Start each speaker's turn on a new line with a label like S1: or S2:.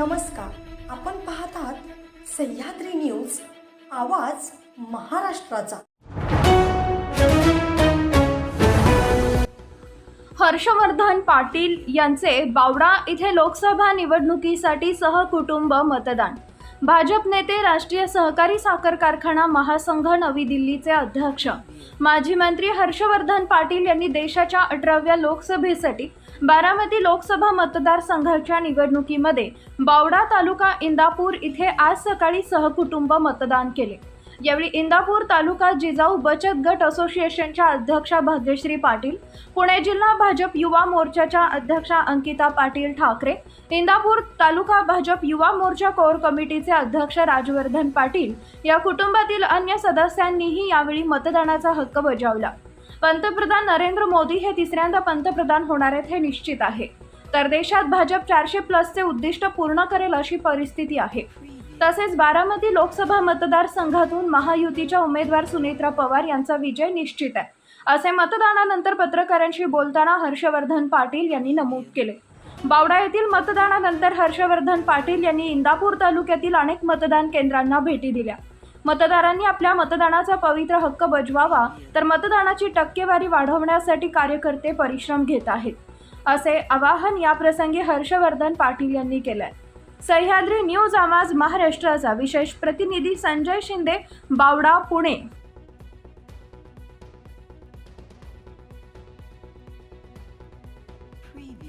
S1: नमस्कार. आपण पाहत आहात सह्याद्री न्यूज आवाज महाराष्ट्राचा.
S2: हर्षवर्धन पाटील यांचे बावडा इथे लोकसभा निवडणुकीसाठी सहकुटुंब मतदान. भाजप नेते राष्ट्रीय सहकारी साखर कारखाना महासंघ नवी दिल्लीचे अध्यक्ष. माजी मंत्री हर्षवर्धन पाटील यांनी देशाच्या अठराव्या लोकसभेसाठी बारामती लोकसभा मतदारसंघाच्या निवडणुकीमध्ये बावडा तालुका इंदापूर इथे आज सकाळी सहकुटुंब मतदान केले. यावेळी इंदापूर तालुका जिजाऊ बचत गट असोसिएशनच्या अध्यक्षा भाग्यश्री पाटील पुणे जिल्हा भाजप युवा मोर्चाच्या अध्यक्षा अंकिता पाटील ठाकरे इंदापूर तालुका भाजप युवा मोर्चा कोर कमिटीचे अध्यक्ष राजवर्धन पाटील या कुटुंबातील अन्य सदस्यांनीही यावेळी मतदानाचा हक्क बजावला. पंतप्रधान नरेंद्र मोदी हे तिसऱ्यांदा पंतप्रधान होणार आहेत हे निश्चित आहे. तर देशात भाजप चारशे प्लसचे उद्दिष्ट पूर्ण करेल अशी परिस्थिती आहे. तसेच बारामती लोकसभा मतदारसंघातून महायुतीच्या उमेदवार सुनेत्रा पवार यांचा विजय निश्चित आहे. असे मतदानानंतर पत्रकारांशी बोलताना हर्षवर्धन पाटील यांनी नमूद केले. बावडा येथील मतदानानंतर हर्षवर्धन पाटील यांनी इंदापूर तालुक्यातील अनेक मतदान केंद्रांना भेटी दिल्या. मतदारांनी आपल्या मतदानाचा पवित्र हक्क बजवावा तर मतदानाची टक्केवारी वाढवण्यासाठी कार्यकर्ते परिश्रम घेत आहेत. असे आवाहन याप्रसंगी हर्षवर्धन पाटील यांनी केलंय. सह्याद्री न्यूज आवाज महाराष्ट्राचा. विशेष प्रतिनिधी संजय शिंदे बावडा पुणे.